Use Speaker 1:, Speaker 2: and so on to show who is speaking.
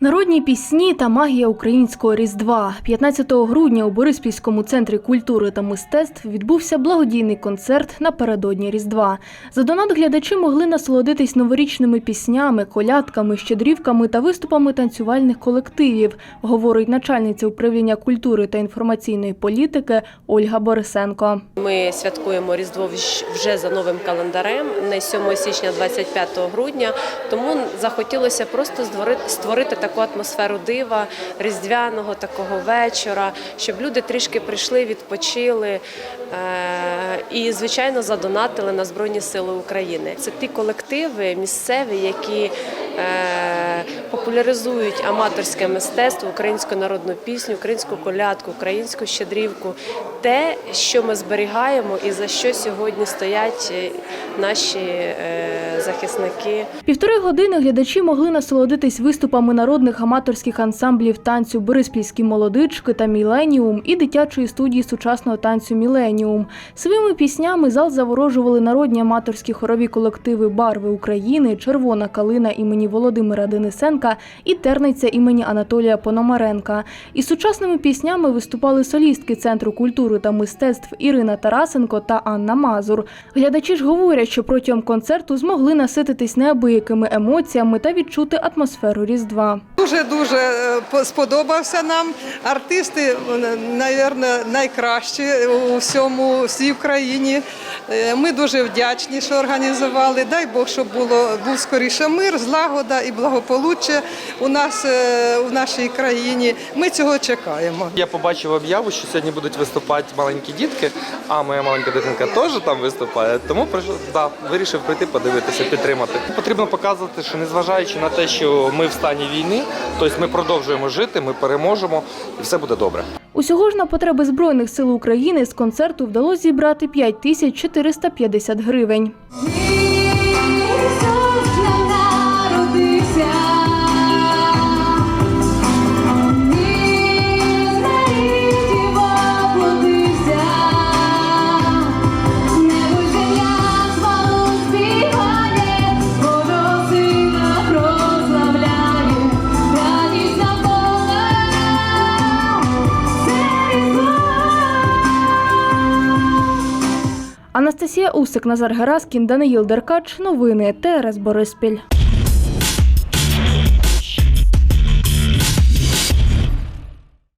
Speaker 1: Народні пісні та магія українського різдва 15 грудня у Бориспільському центрі культури та мистецтв відбувся благодійний концерт напередодні Різдва. За донат глядачі могли насолодитись новорічними піснями, колядками, щедрівками та виступами танцювальних колективів, говорить начальниця управління культури та інформаційної політики Ольга Борисенко.
Speaker 2: Ми святкуємо Різдво вже за новим календарем, не 7 січня, 25 грудня. Тому захотілося просто створити, створити таку атмосферу дива, різдвяного такого вечора, щоб люди трішки прийшли, відпочили е- і, звичайно, задонатили на Збройні Сили України. Це ті колективи місцеві, які е- популяризують аматорське мистецтво, українську народну пісню, українську колядку, українську щедрівку, те, що ми зберігаємо і за що сьогодні стоять е, наші захисники.
Speaker 1: Півтори години глядачі могли насолодитись виступами народних аматорських ансамблів танцю Бориспільські молодички та Міленіум і дитячої студії сучасного танцю Міленіум. Своїми піснями зал заворожували народні аматорські хорові колективи Барви України, Червона калина імені Володимира Денисенка і Терниця імені Анатолія Пономаренка. Із сучасними піснями виступали солістки Центру культури та мистецтв Ірина Тарасенко та Анна Мазур. Глядачі ж говорять, що протягом концерту змогли насититись неабиякими емоціями та відчути атмосферу Різдва.
Speaker 3: Дуже дуже сподобався нам. Артисти, мабуть, найкращі у всьому всій Україні. Е, Ми дуже вдячні, що організували. Дай Бог, щоб було був скоріше мир, злагода і благополуччя у нас е, у нашій країні. Ми цього чекаємо.
Speaker 4: Я побачив об'яву, що сьогодні будуть виступати маленькі дітки, а моя маленька дитинка теж там виступає. Тому да, вирішив прийти подивитися, підтримати. Потрібно показувати, що незважаючи на те, що ми в стані війни, тобто ми продовжуємо жити, ми переможемо і все буде добре.
Speaker 1: Усього ж на потреби Збройних сил України з концерту вдалося зібрати 5450 гривень.
Speaker 5: Ісус народився,
Speaker 1: Анастасія Усик, Назар Гераскін, Даниїл Деркач. Новини ТРС Бориспіль.